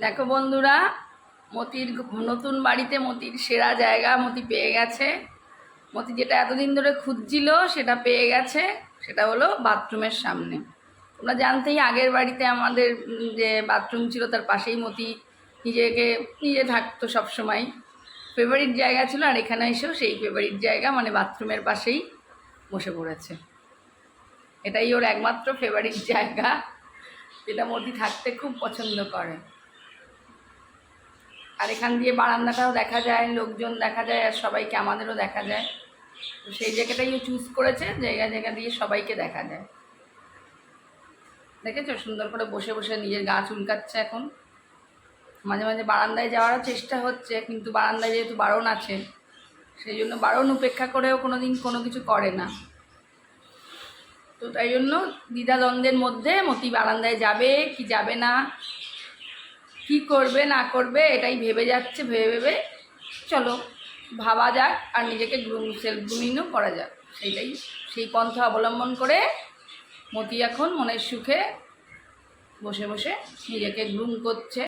দেখো বন্ধুরা, মতির নতুন বাড়িতে মতির সেরা জায়গা মতি পেয়ে গেছে। মতি যেটা এতদিন ধরে খুঁজছিল, সেটা পেয়ে গেছে। সেটা হলো বাথরুমের সামনে। তোমরা জানতেই আগের বাড়িতে আমাদের যে বাথরুম ছিল, তার পাশেই মতি নিজেকে, নিজে থাকতো সবসময়। ফেভারিট জায়গা ছিল, আর এখানে এসেও সেই ফেভারিট জায়গা মানে বাথরুমের পাশেই বসে পড়েছে। এটাই ওর একমাত্র ফেভারিট জায়গা, যেটা মতি থাকতে খুব পছন্দ করে। আর এখান দিয়ে বারান্দাটাও দেখা যায়, লোকজন দেখা যায় আর সবাইকে আমাদেরও দেখা যায়। তো সেই জায়গাটাই চুজ করেছে, জায়গা জায়গা দিয়ে সবাইকে দেখা যায়। দেখেছ? সুন্দর করে বসে বসে নিজের গা চুলকাচ্ছে এখন। মাঝে মাঝে বারান্দায় যাওয়ারও চেষ্টা হচ্ছে, কিন্তু বারান্দায় যেহেতু বারণ আছে, সেই জন্য বারণ উপেক্ষা করেও কোনো দিন কোনো কিছু করে না। তো তাই জন্য দ্বিধাদ্বন্দ্বের মধ্যে মতি বারান্দায় যাবে কি যাবে না কি করবে, না করবে, এটাই ভেবে যাচ্ছে, ভেবে ভেবে। চলো, ভাবা যাক আর নিজেকে গ্রুম সেলফ গ্রুমিংও করা যাক। সেইটাই, সেই পন্থা অবলম্বন করে মতি এখন মনের সুখে বসে বসে নিজেকে গ্রুম করছে।